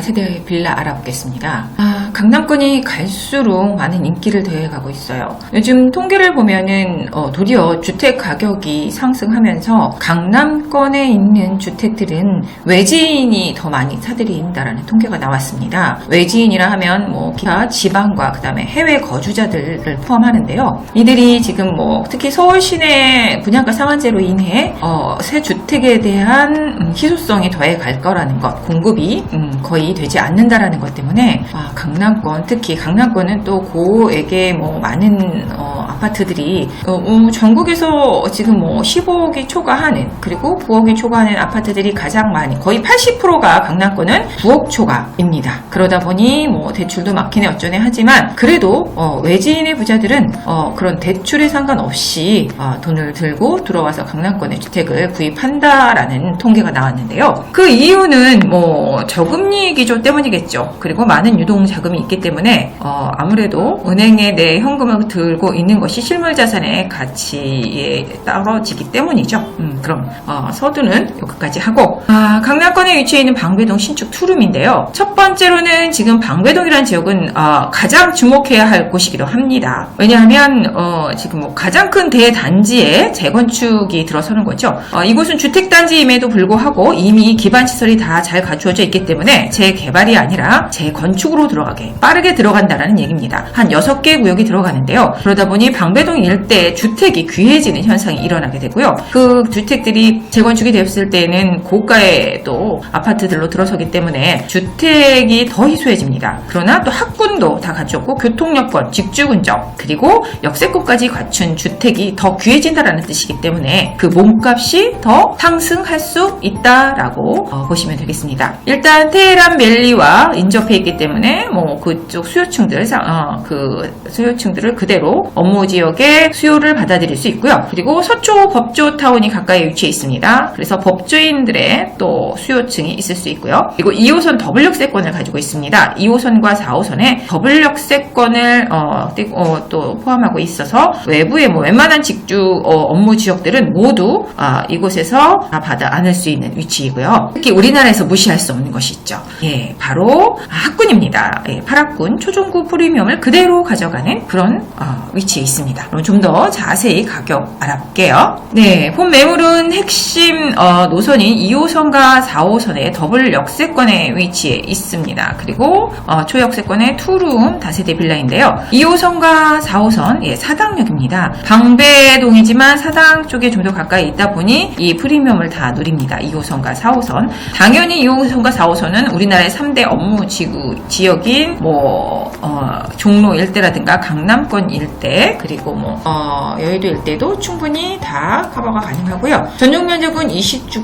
다세대 빌라 알아보겠습니다. 아, 강남권이 갈수록 많은 인기를 더해가고 있어요. 요즘 통계를 보면은 어, 도리어 주택 가격이 상승하면서 강남권에 있는 주택들은 외지인이 더 많이 사들인다라는 통계가 나왔습니다. 외지인이라 하면 뭐 기타 지방과 그다음에 해외 거주자들을 포함하는데요. 이들이 지금 뭐 특히 서울 시내 분양가 상한제로 인해 어, 새 주택에 대한 음, 희소성이 더해 갈 거라는 것, 공급이 음, 거의 되지 않는다라는 것 때문에 아, 강남 권 특히 강남권은 또 고액의 뭐 많은 어, 아파트들이 어, 음, 전국에서 지금 뭐 15억이 초과하는 그리고 9억이 초과하는 아파트들이 가장 많이 거의 80%가 강남권은 9억 초과입니다. 그러다 보니 뭐 대출도 막히네 어쩌네 하지만 그래도 어, 외지인의 부자들은 어, 그런 대출에 상관없이 어, 돈을 들고 들어와서 강남권의 주택을 구입한다라는 통계가 나왔는데요. 그 이유는 뭐 저금리 기조 때문이겠죠. 그리고 많은 유동 자금이 있기 때문에 어, 아무래도 은행에 내 현금을 들고 있는 것이 실물 자산의 가치에 떨어지기 때문이죠. 음, 그럼 어, 서두는 여기까지 하고 아, 강남권에 위치해 있는 방배동 신축 투룸인데요. 첫 번째로는 지금 방배동이라는 지역은 어, 가장 주목해야 할 곳이기도 합니다. 왜냐하면 어, 지금 뭐 가장 큰 대단지에 재건축이 들어서는 거죠. 어, 이곳은 주택단지임에도 불구하고 이미 기반 시설이 다 잘 갖추어져 있기 때문에 재개발이 아니라 재건축으로 들어가게 빠르게 들어간다라는 얘기입니다. 한 6개 구역이 들어가는데요. 그러다 보니 방배동 일대에 주택이 귀해지는 현상이 일어나게 되고요. 그 주택들이 재건축이 됐을 때는 고가의 또 아파트들로 들어서기 때문에 주택이 더 희소해집니다. 그러나 또 학군도 다 갖췄고 교통여건, 직주근적 그리고 역세권까지 갖춘 주택이 더 귀해진다라는 뜻이기 때문에 그 몸값이 더 상승할 수 있다라고 어, 보시면 되겠습니다. 일단 테헤란 멜리와 인접해 있기 때문에 뭐 그쪽 수요층들 사- 어, 그 수요층들을 그대로 업무 지역의 수요를 받아들일 수 있고요. 그리고 서초 법조 타운이 가까이 위치해 있습니다. 그래서 법조인들의 또 수요층이 있을 수 있고요. 그리고 2호선 더블역세권을 가지고 있습니다. 2호선과 4호선에 더블역세권을 어, 떼- 어, 또 포함하고 있어서 외부의 뭐 웬만한 직주 어, 업무 지역들은 모두 아, 이곳에서 다 받아 안을 수 있는 위치이고요. 특히 우리나라에서 무시할 수 없는 것이 있죠. 예, 바로 학군입니다. 예, 8학군 초중고 프리미엄을 그대로 가져가는 그런 어, 위치에 있습니다. 그럼 좀 더 자세히 가격 알아볼게요. 네, 본 매물은 핵심 어, 노선인 2호선과 4호선의 더블 역세권에 위치해 있습니다. 그리고 어, 초역세권의 투룸 다세대 빌라인데요. 2호선과 4호선 예, 사당역입니다. 방배동이지만 사당 쪽에 좀 더 가까이 있다 보니 이 프리미엄을 다 누립니다. 2호선과 4호선. 당연히 2호선과 4호선은 우리나라의 3대 업무 지구 지역인 뭐 어, 종로 일대라든가 강남권 일대 그리고 뭐 어, 여의도 일대도 충분히 다 커버가 가능하고요. 전용 면적은 20주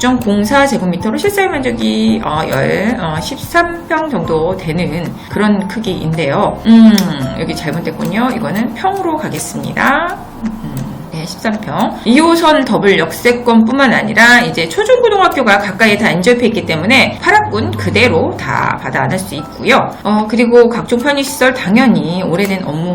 6.04제곱미터로 실사용 면적이 어, 열, 어, 13평 정도 되는 그런 크기인데요. 음, 여기 잘못됐군요. 이거는 평으로 가겠습니다. 네, 13평. 2호선 더블 역세권뿐만 아니라 이제 초중고등학교가 가까이에 다 인접해 있기 때문에 8학군 그대로 다 받아 안을 수 있고요. 어, 그리고 각종 편의시설 당연히 오래된 업무,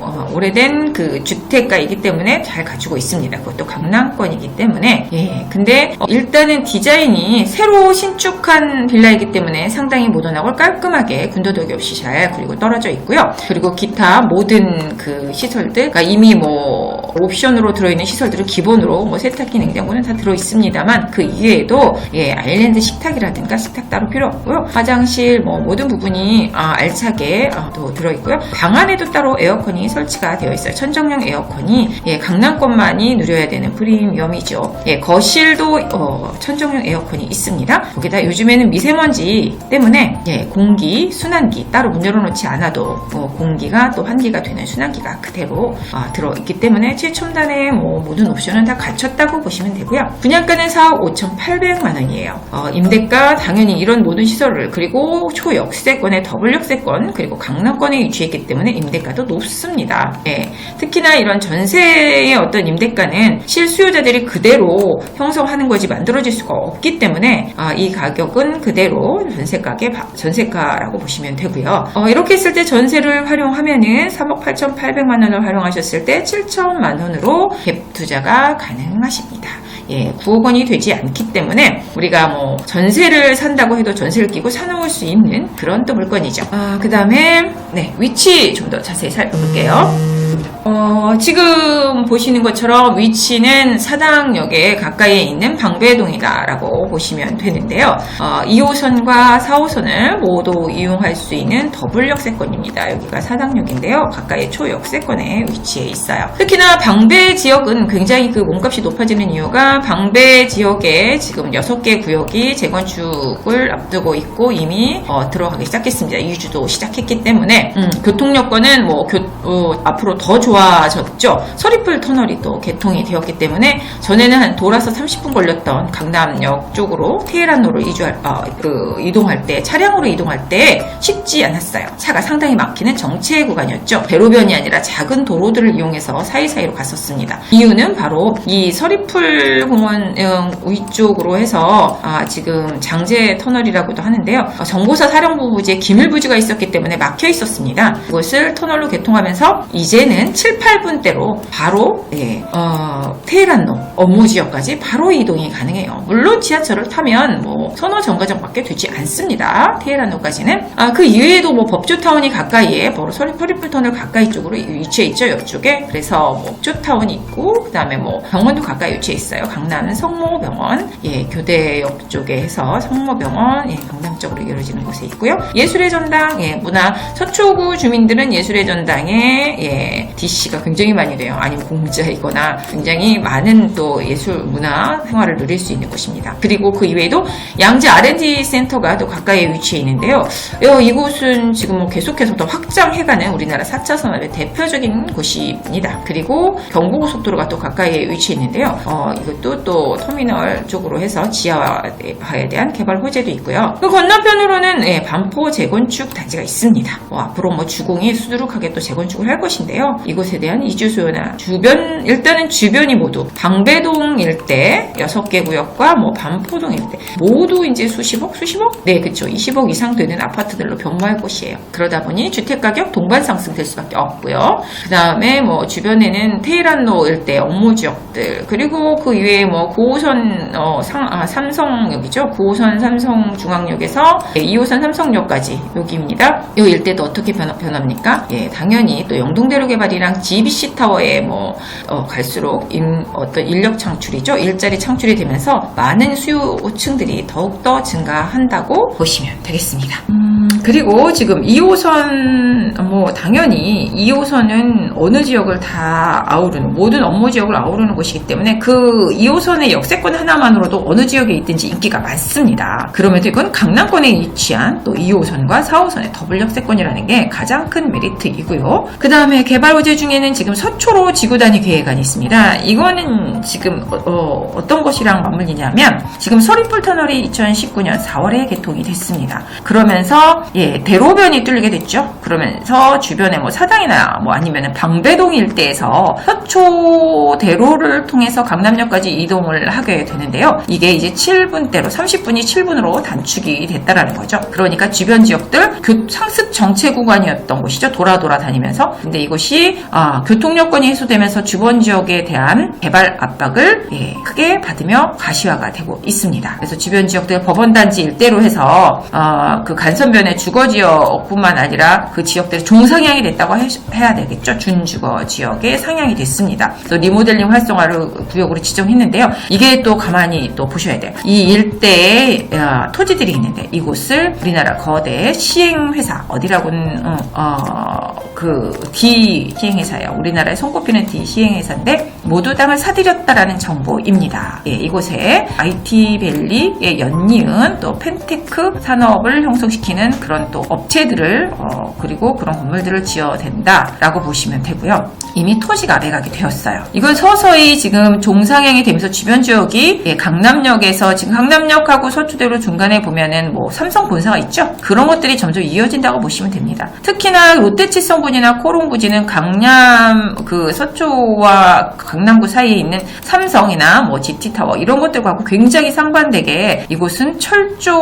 어, 오래된 그 주택가이기 때문에 잘 갖추고 있습니다. 그것도 강남권이기 때문에. 예, 근데 어, 일단은 디자인이 새로 신축한 빌라이기 때문에 상당히 모던하고 깔끔하게 군더더기 없이 잘 그리고 떨어져 있고요. 그리고 기타 모든 그 시설들, 그러니까 이미 뭐 옵션으로 들어있는 시설들은 기본으로 뭐 세탁기, 냉장고는 다 들어 있습니다만 그 이외에도 예 아일랜드 식탁이라든가 식탁 따로 필요 없고요. 화장실 뭐 모든 부분이 아, 알차게 어, 또 들어 있고요. 방 안에도 따로 에어컨이 설치가 되어 있어요. 천정형 에어컨이 예 강남권만이 누려야 되는 프리미엄이죠. 예 거실도 어, 천정형 에어컨이 있습니다. 거기다 요즘에는 미세먼지 때문에 예 공기 순환기 따로 문 열어놓지 않아도 어, 공기가 또 환기가 되는 순환기가 그대로 아, 들어 있기 때문에 최첨단 의뭐 모든 옵션은 다 갖췄다고 보시면 되고요. 분양가는 4억 5,800만 원이에요. 어, 임대가 당연히 이런 모든 시설을 그리고 초역세권의 더블 역세권 그리고 강남권에 위치했기 때문에 임대가도 높습니다. 예, 특히나 이런 전세의 어떤 임대가는 실수요자들이 그대로 형성하는 거지 만들어질 수가 없기 때문에 아, 이 가격은 그대로 전세가게 전세가라고 보시면 되고요. 어, 이렇게 했을 때 전세를 활용하면은 3억 8,800만 원을 활용하셨을 때 7천만 원으로 갭 투자가 가능하십니다. 예, 9억 원이 되지 않기 때문에 우리가 뭐 전세를 산다고 해도 전세를 끼고 사놓을 수 있는 그런 또 물건이죠. 아, 그 다음에 네, 위치 좀 더 자세히 살펴볼게요. 어, 지금 보시는 것처럼 위치는 사당역에 가까이에 있는 방배동이다라고 보시면 되는데요. 어, 2호선과 4호선을 모두 이용할 수 있는 더블 역세권입니다. 여기가 사당역인데요. 가까이 초역세권에 위치해 있어요. 특히나 방배 지역은 굉장히 그 몸값이 높아지는 이유가 방배 지역에 지금 6개 구역이 재건축을 앞두고 있고 이미 어, 들어가기 시작했습니다. 유주도 시작했기 때문에 음, 교통 여건은 뭐 교- 어, 앞으로 더 좋아졌죠. 서리풀 터널이 또 개통이 되었기 때문에 전에는 한 돌아서 30분 걸렸던 강남역 쪽으로 테헤란로로 이주할 어, 그 이동할 때 차량으로 이동할 때 쉽지 않았어요. 차가 상당히 막히는 정체 구간이었죠. 배로변이 아니라 작은 도로들을 이용해서 사이사이로 갔었습니다. 이유는 바로 이 서리풀 공원 음, 위쪽으로 해서 아, 지금 장제 터널이라고도 하는데요. 어, 정보사 사령부 부지에 기밀 부지가 있었기 때문에 막혀 있었습니다. 그것을 터널로 개통하면서 이제 는 7, 8분대로 바로 예, 어, 테헤란로 업무 지역까지 바로 이동이 가능해요. 물론 지하철을 타면 뭐 서너 정거장밖에 되지 않습니다. 테헤란로까지는 아, 그 이외에도 뭐 법조타운이 가까이에 바로 서리 퍼리풀 터널 가까이 쪽으로 위치해 있죠. 옆쪽에 그래서 뭐 법조타운이 있고 그 다음에 뭐 병원도 가까이 위치해 있어요. 강남은 성모병원 예 교대역 쪽에 해서 성모병원 예 강남 쪽으로 이루어지는 곳에 있고요. 예술의 전당 예 문화 서초구 주민들은 예술의 전당에 예 DC가 굉장히 많이 돼요. 아니면 공짜이거나 굉장히 많은 또 예술 문화 생활을 누릴 수 있는 곳입니다. 그리고 그 이외에도 양재 R&D 센터가 또 가까이에 위치해 있는데요. 어, 이곳은 지금 뭐 계속해서 더 확장해가는 우리나라 4차 산업의 대표적인 곳입니다. 그리고 경부고속도로가 또 가까이에 위치해 있는데요. 어, 이것도 또 터미널 쪽으로 해서 지하화에 대한 개발 호재도 있고요. 그 건너편으로는 예, 반포 재건축 단지가 있습니다. 뭐 앞으로 뭐 주공이 수두룩하게 또 재건축을 할 것인데요. 이곳에 대한 이주 수요나 주변 일단은 주변이 모두 방배동 일대 6개 구역과 뭐 반포동 일대 모두 이제 수십억 수십억 네 그쵸 20억 이상 되는 아파트들로 변모할 곳이에요. 그러다 보니 주택 가격 동반 상승될 수밖에 없고요. 그 다음에 뭐 주변에는 테헤란로 일대 업무 지역들 그리고 그 이외에 뭐 9호선 어, 상, 아, 삼성역이죠. 9호선 삼성 중앙역에서 2호선 삼성역까지 여기입니다. 이 일대도 어떻게 변, 변합니까? 예, 당연히 또 영동대로 개발이랑 GBC 타워에 뭐 어, 갈수록 인- 어떤 인력 창출이죠. 일자리 창출이 되면서 많은 수요층들이 더욱더 증가한다고 보시면 되겠습니다. 음, 그리고 지금 2호선 뭐 당연히 2호선은 어느 지역을 다 아우르는 모든 업무 지역을 아우르는 곳이기 때문에 그 2호선의 역세권 하나만으로도 어느 지역에 있든지 인기가 많습니다. 그럼에도 이건 강남권에 위치한 또 2호선과 4호선의 더블 역세권이라는 게 가장 큰 메리트이고요. 그 다음에 개발 호재 중에는 지금 서초로 지구단위 계획안이 있습니다. 이거는 지금 어, 떤 것이랑 맞물리냐면 지금 서리풀 터널이 2019년 4월에 개통이 됐습니다. 그러면서 예, 대로변이 뚫리게 됐죠. 그러면서 주변에 뭐 사당이나 뭐 아니면 방배동 일대에서 서초 대로를 통해서 강남역까지 이동을 하게 되는데요. 이게 이제 7분대로 30분이 7분으로 단축이 됐다라는 거죠. 그러니까 주변 지역들 교, 상습 정체 구간이었던 곳이죠. 돌아 돌아 다니면서. 근데 이곳이 아, 교통 여건이 해소되면서 주변 지역에 대한 개발 압박을 예, 크게 받으며 가시화가 되고 있습니다. 그래서 주변 지역들 법원 단지 일대로 해서 어, 그 간선변의 주거 지역뿐만 아니라 그 지역들이 종상향이 됐다고 해, 해야 되겠죠. 준주거 지역에 상향이 됐습니다. 또 리모델링 활성화를 구역으로 지정했는데요. 이게 또 가만히 또 보셔야 돼요. 이 일대에 어, 토지들이 있는데 이곳을 우리나라 거대 시행회사 어디라고는 어, 어, 그 D 시행회사예요. 우리나라에 손꼽히는 D 시행회사인데 모두 땅을 사들였다라는 정보입니다. 예, 이곳에 IT밸리에 연이은 또 펜테크 산업을 형성시키는 그런 또 업체들을 어, 그리고 그런 건물들을 지어댄다라고 보시면 되고요. 이미 토지가 매각이 되었어요. 이건 서서히 지금 종상향이 되면서 주변 지역이 예, 강남역에서 지금 강남역하고 서초대로 중간에 보면은 뭐 삼성 본사가 있죠. 그런 것들이 점점 이어진다고 보시면 됩니다. 특히나 롯데치성 분이나 코롱부지는 강남 그 서초와 강남구 사이에 있는 삼성이나 뭐 GT타워 이런 것들과 굉장히 상반되게 이곳은 철조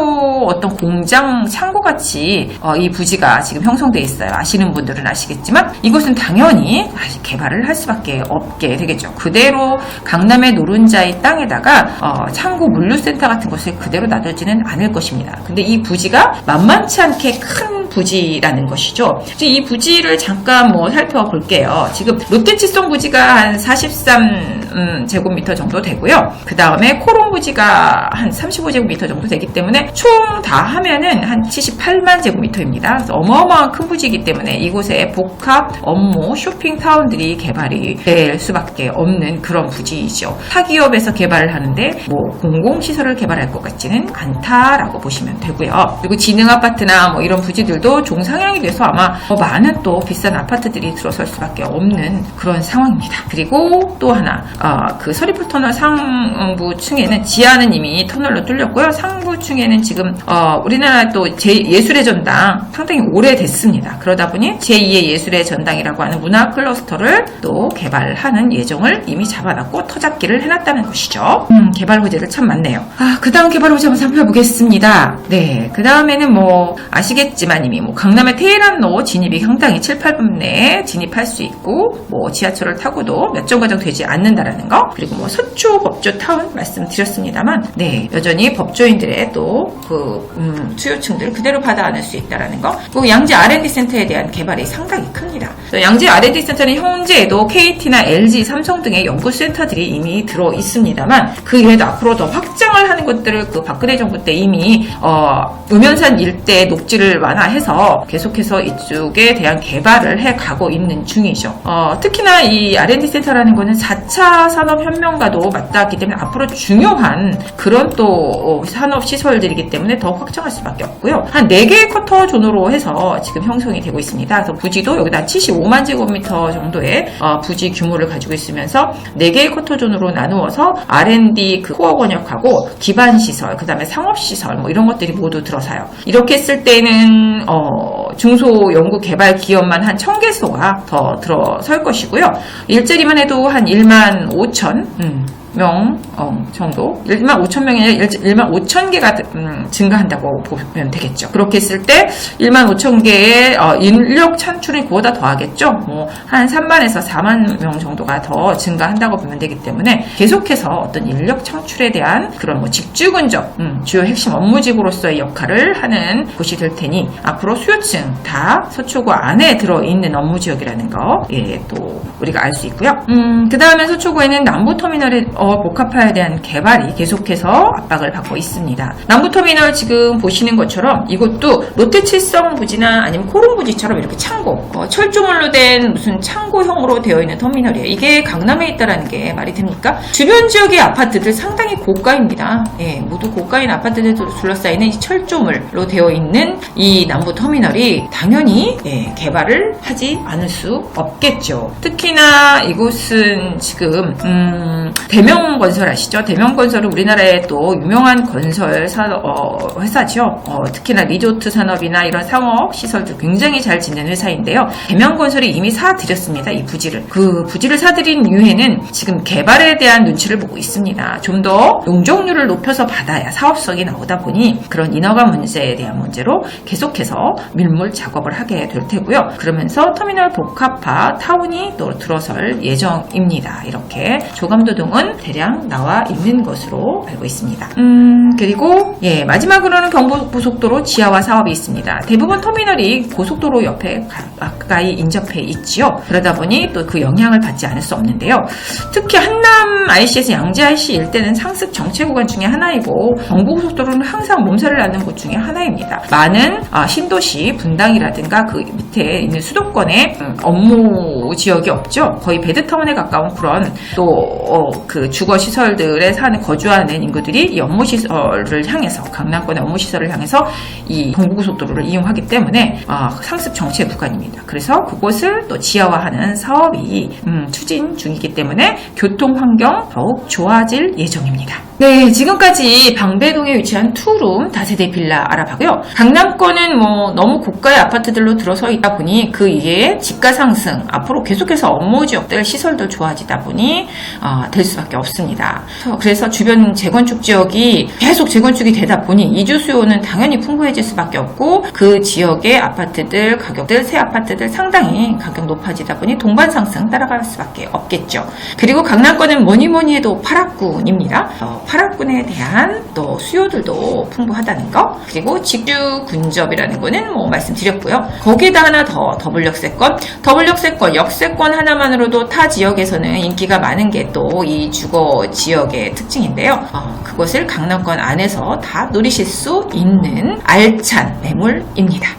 어떤 공장 창고 같이 어, 이 부지가 지금 형성돼 있어요. 아시는 분들은 아시겠지만 이곳은 당연히 개발을 할 수밖에 없게 되겠죠. 그대로 강남의 노른자의 땅에다가 어, 창고 물류센터 같은 것을 그대로 놔두지는 않을 것입니다. 근데 이 부지가 만만치 않게 큰 부지라는 것이죠. 이 부지를 잠깐 뭐 살펴볼게요. 지금 롯데치송 부지가 한 43 음, 제곱미터 정도 되고요. 그 다음에 코롱 부지가 한 35제곱미터 정도 되기 때문에 총 다 하면은 한 78만 제곱미터입니다. 어마어마한 큰 부지이기 때문에 이곳에 복합 업무 쇼핑 타운들이 개발이 될 수밖에 없는 그런 부지이죠. 타기업에서 개발을 하는데 뭐 공공시설을 개발할 것 같지는 않다라고 보시면 되고요. 그리고 지능 아파트나 뭐 이런 부지들도 종상향이 돼서 아마 더 많은 또 비싼 아파트들이 들어설 수밖에 없는 그런 상황입니다. 그리고 또 하나 어, 그 서리풀 터널 상부 층에는 지하는 이미 터널로 뚫렸고요. 상부 층에는 지금 어, 우리나라 또 제, 예술의 전당 상당히 오래됐습니다. 그러다 보니 제2의 예술의 전당이라고 하는 문화 클러스터를 또 개발하는 예정을 이미 잡아놨고 터잡기를 해놨다는 것이죠. 음, 개발 호재들 참 많네요. 아, 그 다음 개발 호재 한번 살펴보겠습니다. 네, 그 다음에는 뭐 아시겠지만 이미 뭐 강남의 테헤란로 진입이 상당히 7, 8분 내에 진입할 수 있고 뭐 지하철을 타고도 몇 정거장 되지 않는다 라는 거 그리고 뭐 서초 법조 타운 말씀드렸습니다만 네 여전히 법조인들의 또그 음, 수요층들 그대로 받아 안을 수 있다라는 거 그리고 양재 R&D 센터에 대한 개발이 상당히 큽니다. 양재 R&D 센터는 현재에도 KT나 LG, 삼성 등의 연구센터들이 이미 들어 있습니다만 그 이외에도 앞으로 더 확장을 하는 것들을 그 박근혜 정부 때 이미 어, 음연산 일대 녹지를 완화해서 계속해서 이쪽에 대한 개발을 해 가고 있는 중이죠. 어, 특히나 이 R&D 센터라는 거는 4차 산업 혁명과도 맞닿았기 때문에 앞으로 중요한 그런 또 어, 산업 시설들이기 때문에 더 확장할 수밖에 없고요. 한 4개의 쿼터 존으로 해서 지금 형성이 되고 있습니다. 그래서 부지도 여기다 75만 제곱미터 정도의 어, 부지 규모를 가지고 있으면서 4개의 쿼터 존으로 나누어서 R&D 그 코어 권역하고 기반 시설, 그 다음에 상업 시설 뭐 이런 것들이 모두 들어서요. 이렇게 했을 때는 어, 중소 연구 개발 기업만 한 1000개소가 더 들어설 것이고요. 일자리만 해도 한 1만 5천 음, 명 어, 정도 1만 5천 명이 아니라 1만 5천 개가 음, 증가한다고 보면 되겠죠. 그렇게 했을 때 1만 5천 개의 어, 인력 찬출이 그보다 더하겠죠. 뭐 한 3만에서 4만 명 정도가 더 증가한다고 보면 되기 때문에 계속해서 어떤 인력 창출에 대한 그런 뭐 직주근접 음, 주요 핵심 업무직으로서의 역할을 하는 곳이 될 테니 앞으로 수요층 다 서초구 안에 들어 있는 업무 지역이라는 거 예, 또 우리가 알 수 있고요. 음, 그 다음에 서초구에는 남부터미널에 어, 복합화에 대한 개발이 계속해서 압박을 받고 있습니다. 남부터미널 지금 보시는 것처럼 이것도 롯데칠성 부지나 아니면 코롱 부지처럼 이렇게 창고, 어, 철조물로 된 무슨 창고형으로 되어 있는 터미널이에요. 이게 강남에 있다라는 게 말이 됩니까? 주변 지역의 아파트들 상당히 고가입니다. 예, 모두 고가인 아파트들 둘러싸이는 이 철조물로 되어 있는 이 남부 터미널이 당연히 예, 개발을 하지 않을 수 없겠죠. 특히나 이곳은 지금 음, 대명 건설 아시죠? 대명건설은 우리나라의 또 유명한 건설 사, 어, 회사죠. 어, 특히나 리조트 산업이나 이런 상업 시설들 굉장히 잘 짓는 회사인데요. 대명건설이 이미 사드렸습니다. 이 부지를. 그 부지를 사들인 이유에는 지금 개발에 대한 눈치를 보고 있습니다. 좀 더 용적률을 높여서 받아야 사업성이 나오다 보니 그런 인허가 문제에 대한 문제로 계속해서 밀물 작업을 하게 될 테고요. 그러면서 터미널 복합화 타운이 또 들어설 예정입니다. 이렇게 조감도동은 대량 나와 있는 것으로 알고 있습니다. 음, 그리고 예, 마지막으로는 경부고속도로 지하화 사업이 있습니다. 대부분 터미널이 고속도로 옆에 가까이 인접해 있지요. 그러다 보니 또 그 영향을 받지 않을 수 없는데요. 특히 한남 IC에서 양재 IC 일대는 상습 정체 구간 중에 하나이고 경부고속도로는 항상 몸살을 앓는 곳 중에 하나입니다. 많은 아, 신도시 분당이라든가 그 밑에 있는 수도권에 음, 업무 지역이 없죠. 거의 베드타운에 가까운 그런 또그 주거 시설들에 사는 거주하는 인구들이 이 업무 시설을 향해서 강남권의 업무 시설을 향해서 이 경부고속도로를 이용하기 때문에 아, 상습 정체 구간입니다. 그래서 그곳을 또 지하화하는 사업이 음, 추진 중이기 때문에 교통 환경 더욱 좋아질 예정입니다. 네, 지금까지 방배동에 위치한 투룸 다세대 빌라 알아봤고요. 강남권은 뭐 너무 고가의 아파트들로 들어서 있다 보니 그 위에 집가 상승, 앞으로 계속해서 업무 지역들 시설도 좋아지다 보니 어, 될 수밖에 없습니다. 그래서 주변 재건축 지역이 계속 재건축이 되다 보니 이주 수요는 당연히 풍부해질 수밖에 없고 그 지역의 아파트들 가격들 새 아파트들 상당히 가격 높아지다 보니 동반 상승 따라갈 수밖에 없겠죠. 그리고 강남권은 뭐니 뭐니 해도 파락군입니다. 어, 파락군에 대한 또 수요들도 풍부하다는 거 그리고 직주 군접이라는 거는 뭐 말씀드렸고요. 거기에다 하나 더 더블 역세권 더블 역세권 역세권 하나만으로도 타 지역에서는 인기가 많은 게 또 이 주거 지역의 특징인데요. 어, 그것을 강남권 안에서 다 누리실 수 있는 알찬 매물입니다.